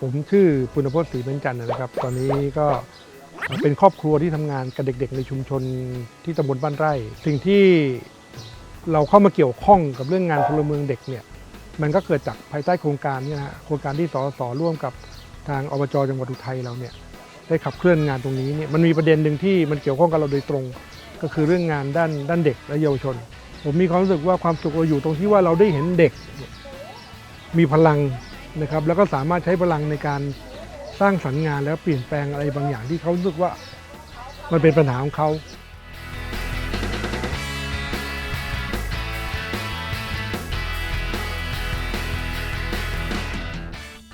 ผมชื่อปุณพจน์ศรีเบญจันทร์นะครับ ตอนนี้ก็เป็นครอบครัวที่ทำงานกับเด็ก ๆ ในชุมชนที่ตำบลบ้านไร่ สิ่งที่เราเข้ามาเกี่ยวข้องกับเรื่องงานพลเมืองเด็กเนี่ยมันก็เกิดจากภายใต้โครงการเนี่ยนะฮะโครงการที่สสร่วมกับทางอบจจังหวัดอุทัยเราเนี่ยได้ขับเคลื่อนงานตรงนี้เนี่ยมันมีประเด็นหนึ่งที่มันเกี่ยวข้องกับเราโดยตรง ก็คือเรื่องงานด้านด้านเด็กและเยาวชน ผมมีความรู้สึกว่าความสุขเราอยู่ตรงที่ว่าเราได้เห็นเด็ก มีพลังนะครับแล้วก็สามารถใช้พลังในการสร้างสรรค์งานแล้วเปลี่ยนแปลงอะไรบางอย่างที่เขารู้สึกว่ามันเป็นปัญหาของเขา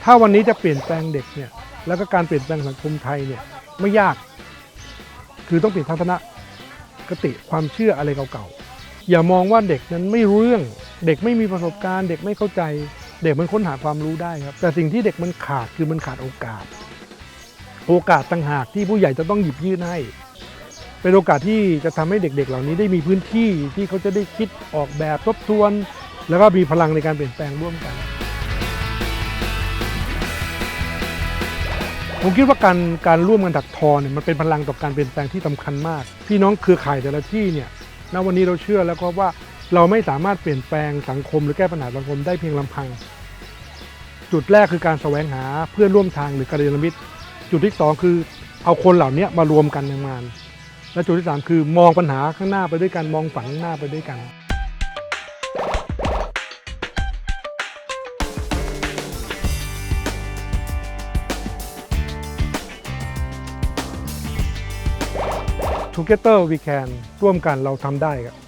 ถ้าวันนี้จะเปลี่ยนแปลงเด็กเนี่ยแล้วก็การเปลี่ยนแปลงสังคมไทยเนี่ยไม่ยาก คือต้องเปลี่ยนทัศนคติความเชื่ออะไรเก่าๆอย่ามองว่าเด็กนั้นไม่รู้เรื่อง เด็กไม่มีประสบการณ์ เด็กไม่เข้าใจ เด็กมันค้นหาความรู้ได้ครับ แต่สิ่งที่เด็กมันขาดคือมันขาดโอกาส โอกาสต่างหากที่ผู้ใหญ่จะต้องหยิบยื่นให้ เป็นโอกาสที่จะทำให้เด็กๆเหล่านี้ได้มีพื้นที่ที่เขาจะได้คิดออกแบบทบทวน แล้วก็มีพลังในการเปลี่ยนแปลงร่วมกัน ผมคิดว่าการการร่วมกันถักทอเนี่ยมันเป็นพลังต่อการเปลี่ยนแปลงที่สำคัญมาก พี่น้องเครือข่ายแต่ละที่เนี่ยณวันนี้เราเชื่อแล้วก็ว่า เราไม่สามารถเปลี่ยนแปลงสังคมหรือแก้ปัญหาสังคมได้เพียงลำพัง จุดแรกคือการแสวงหาเพื่อนร่วมทางหรือกัลยาณมิตร จุดที่สองคือเอาคนเหล่านี้มารวมกันในงาน และจุดที่สามคือมองปัญหาข้างหน้าไปด้วยกันมองฝันข้างหน้าไปด้วยกัน Together we can ร่วมกันเราทำได้ครับ